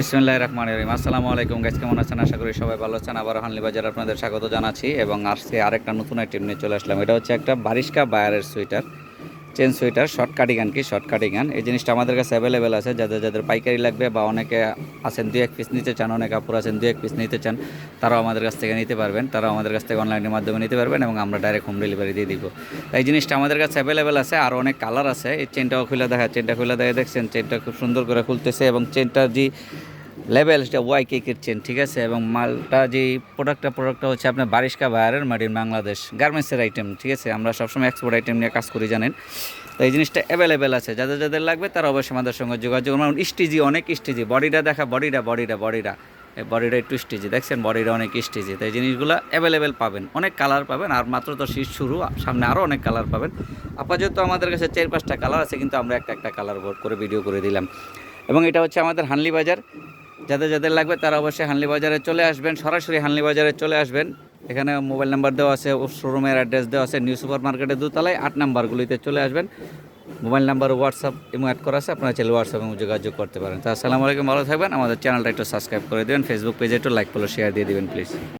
বিসমুল্লাহ রহমান রহিম। আসসালামু আলাইকুম গাইজ কেমন আছেন? আশা করি সবাই ভালো আছেন। আবার হানলি বাজার আপনাদের স্বাগত জানাচ্ছি এবং আজকে আরেকটা নতুন আইটেম নিয়ে চলে আসলাম। এটা হচ্ছে একটা বারিশকা বায়ারের sweater chain sweater short cardigan কি? শর্ট কাটিগান এই জিনিসটা আমাদের কাছে অ্যাভেলেবেল আছে। যাদের যাদের পাইকারি লাগবে বা অনেকে আছেন, দুই এক পিস নিতে চান, অনেক আপুর আছেন, দুই এক পিস নিতে চান, তারাও আমাদের কাছ থেকে নিতে পারবেন। তারাও আমাদের কাছ থেকে অনলাইনের মাধ্যমে নিতে পারবেন এবং আমরা ডাইরেক্ট হোম ডেলিভারি দিয়ে দিব। এই জিনিসটা আমাদের কাছে অ্যাভেলেবেল আছে। আর অনেক কালার আছে। এই চেনটাও খুলে দেখা চেনটা খুলে দেখা দেখছেন চেনটা খুব সুন্দর করে খুলতেছে এবং চেনটার যে লেভেল সেটা ওয়াই কেকের চেন ঠিক আছে? এবং মালটা যে প্রোডাক্টটা প্রোডাক্টটা হচ্ছে আপনার বারিশকা বায়ারের মেড ইন বাংলাদেশ গার্মেন্টসের আইটেম ঠিক আছে? আমরা সবসময় এক্সপোর্ট আইটেম নিয়ে কাজ করি, জানেন? তো এই জিনিসটা অ্যাভেলেবেল আছে। যাদের যাদের লাগবে তারা অবশ্যই আমাদের সঙ্গে যোগাযোগ করুন। স্টিজি অনেক স্টিজি বডিটা দেখা বডিটা বডিটা বডিটা বডিটা একটু স্টিজি দেখছেন? বডিটা অনেক স্টিজি তো এই জিনিসগুলো অ্যাভেলেবেল পাবেন। অনেক কালার পাবেন। আর মাত্র তো শীত শুরু, সামনে আরও অনেক কালার পাবেন। আপাতত আমাদের কাছে চার পাঁচটা কালার আছে, কিন্তু আমরা একটা একটা কালার করে ভিডিও করে দিলাম। এবং এটা হচ্ছে আমাদের হানলি বাজার। যাদের যাদের লাগবে তারা অবশ্যই হানলি বাজারে চলে আসবেন, সরাসরি হানলি বাজারে চলে আসবেন। এখানে মোবাইল নাম্বার দেওয়া আছে শোরুমের অ্যাড্রেস দেওয়া আছে নিউ সুপার মার্কেটের দোতলায় আট নাম্বারগুলিতে চলে আসবেন। মোবাইল নাম্বার হোয়াটসঅ্যাপ এবং অ্যাড করা আছে, আপনারা চাইলে হোয়াটসঅ্যাপ যোগাযোগ করতে পারেন। তো আসসালামু আলাইকুম, ভালো থাকবেন। আমাদের চ্যানেলটা একটু সাবস্ক্রাইব করে দেবেন ফেসবুক পেজে একটু লাইক ফলো শেয়ার দিয়ে দেবেন প্লিজ